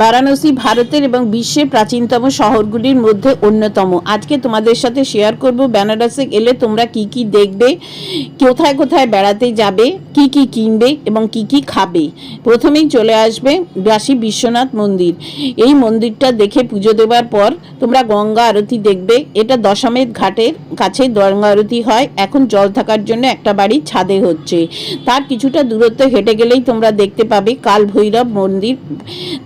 বারাণসী ভারতের এবং বিশ্বের প্রাচীনতম শহরগুলির মধ্যে অন্যতম। আজকে তোমাদের সাথে শেয়ার করব বেনারসে এলে তোমরা কি কি দেখবে, কোথায় কোথায় বেড়াতে যাবে, কি কি কিনবে এবং কি কি খাবে। প্রথমেই চলে আসবে বাসী বিশ্বনাথ মন্দির। এই মন্দিরটা দেখে পুজো দেওয়ার পর তোমরা গঙ্গা আরতি দেখবে। এটা দশমের ঘাটের কাছে গঙ্গা আরতি হয়। এখন জল থাকার জন্য একটা বাড়ি ছাদে হচ্ছে। তার কিছুটা দূরত্ব হেঁটে গেলেই তোমরা দেখতে পাবে কাল ভৈরব মন্দির।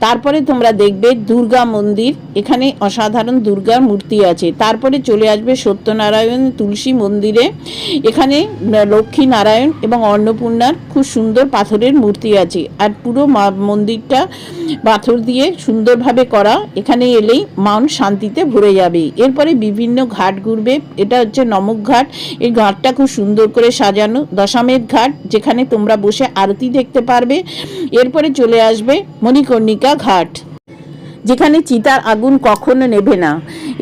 তারপরে তোমরা দেখবে দুর্গা মন্দির, এখানে অসাধারণ দুর্গার মূর্তি আছে। তারপরে চলে আসবে সত্যনারায়ণ তুলসী মন্দিরে। এখানে লক্ষ্মী নারায়ণ এবং অন্নপূর্ণার খুব সুন্দর পাথরের মূর্তি আছে। আর পুরো মন্দিরটা পাথর দিয়ে সুন্দরভাবে করা। এখানে এলেই মান শান্তিতে ভরে যাবে। এরপরে বিভিন্ন ঘাট ঘুরবে। এটা হচ্ছে নমক ঘাট। এই ঘাটটা খুব সুন্দর করে সাজানো। দশামের ঘাট, যেখানে তোমরা বসে আরতি দেখতে পারবে। এরপরে চলে আসবে মণিকর্ণিকা ঘাট। যেখানে চিতার আগুন কখনো নেবে না।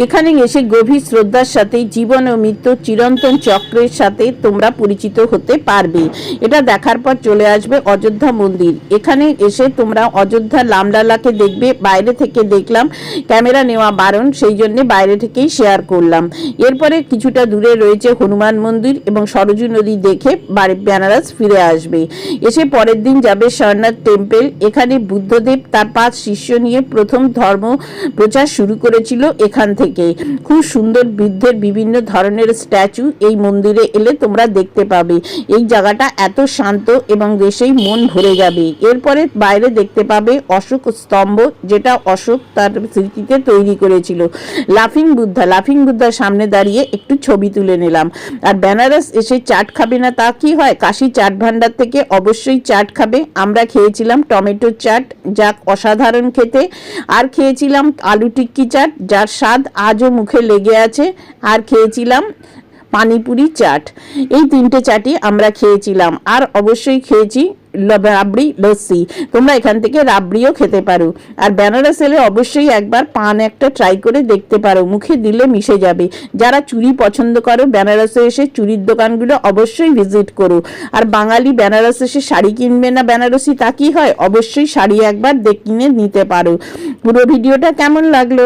এখানে এসে গভীর শ্রদ্ধার সাথে জীবন ও মৃত্যুর চিরন্তন চক্রের সাথে তোমরা পরিচিত হতে পারবে। এটা দেখার পর চলে আসবে অযোধ্যা মন্দির। এখানে এসে তোমরা অযোধ্যা লামলালাকে দেখবে, বাইরে থেকে দেখলাম ক্যামেরা নেওয়া বারণ, সেই জন্য বাইরে থেকেই শেয়ার করলাম। এরপরে কিছুটা দূরে রয়েছে হনুমান মন্দির এবং সরজু নদী দেখে বাড়ি বেনারস ফিরে আসবে। এসে পরের দিন যাবে সরনাথ টেম্পেল। এখানে বুদ্ধদেব তার পাঁচ শিষ্য নিয়ে প্রথম ধর্ম প্রচার শুরু করেছিল এখান থেকে খুব সুন্দর বৃদ্ধের বিভিন্ন ধরনের স্ট্যাচু এই মন্দিরে এলে তোমরা দেখতে পাবে। এই জায়গাটা এত শান্ত এবং দেশেই মন ভরে যাবে। এরপরে বাইরে দেখতে পাবে অশোক স্তম্ভ, যেটা অশোক তার স্মৃতিতে তৈরি করেছিল। লাফিং বুদ্ধা, লাফিং বুদ্ধার সামনে দাঁড়িয়ে একটু ছবি তুলে নিলাম। আর বেনারস এসে চাট খাবে না তা কি হয়? কাশি চাট ভান্ডার থেকে অবশ্যই চাট খাবে। আমরা খেয়েছিলাম টমেটো চাট যা অসাধারণ খেতে। আর খেয়েছিলাম আলু টিক্কি চাট, যার স্বাদ আজও মুখে লেগে আছে, আর খেয়েছিলাম পানিপুরি চাট। এই তিনটে চাটই আমরা খেয়েছিলাম, আর অবশ্যই খেয়েছি রাবড়ি লস্যি। তোমরা এখান থেকে রাবড়িও খেতে পারো। আর বেনারস এলে অবশ্যই একবার পান একটা ট্রাই করে দেখতে পারো, মুখে দিলে মিশে যাবে। যারা চুড়ি পছন্দ করো, বেনারসে এসে চুড়ির দোকানগুলো অবশ্যই ভিজিট করো। আর বাঙালি বেনারস এসে শাড়ি কিনবে না বেনারসি, তা কি হয়? অবশ্যই শাড়ি একবার কিনে নিতে পারো। পুরো ভিডিওটা কেমন লাগল?